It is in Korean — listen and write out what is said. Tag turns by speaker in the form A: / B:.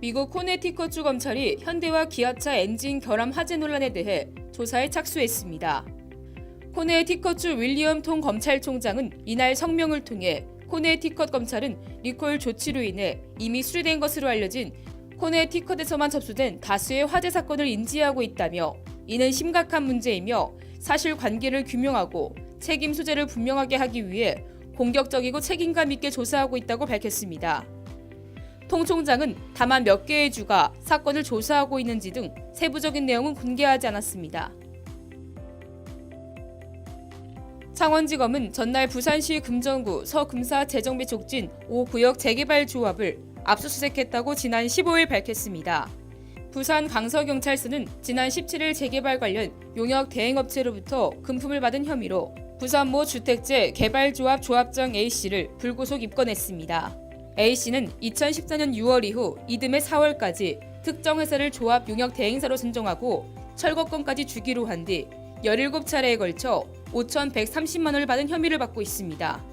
A: 미국 코네티컷주 검찰이 현대와 기아차 엔진 결함 화재 논란에 대해 조사에 착수했습니다. 코네티컷주 윌리엄 통 검찰총장은 이날 성명을 통해 코네티컷 검찰은 리콜 조치로 인해 이미 수리된 것으로 알려진 코네티컷에서만 접수된 다수의 화재 사건을 인지하고 있다며 이는 심각한 문제이며 사실 관계를 규명하고 책임 소재를 분명하게 하기 위해 공격적이고 책임감 있게 조사하고 있다고 밝혔습니다. 통 총장은 다만 몇 개의 주가 사건을 조사하고 있는지 등 세부적인 내용은 공개하지 않았습니다. 창원지검은 전날 부산시 금정구 서금사 재정비 촉진 5구역 재개발 조합을 압수수색했다고 지난 15일 밝혔습니다. 부산 강서경찰서는 지난 17일 재개발 관련 용역 대행업체로부터 금품을 받은 혐의로 부산 모 주택재 개발조합 조합장 A씨를 불구속 입건했습니다. A씨는 2014년 6월 이후 이듬해 4월까지 특정 회사를 조합 용역 대행사로 선정하고 철거권까지 주기로 한 뒤 17차례에 걸쳐 5,130만 원을 받은 혐의를 받고 있습니다.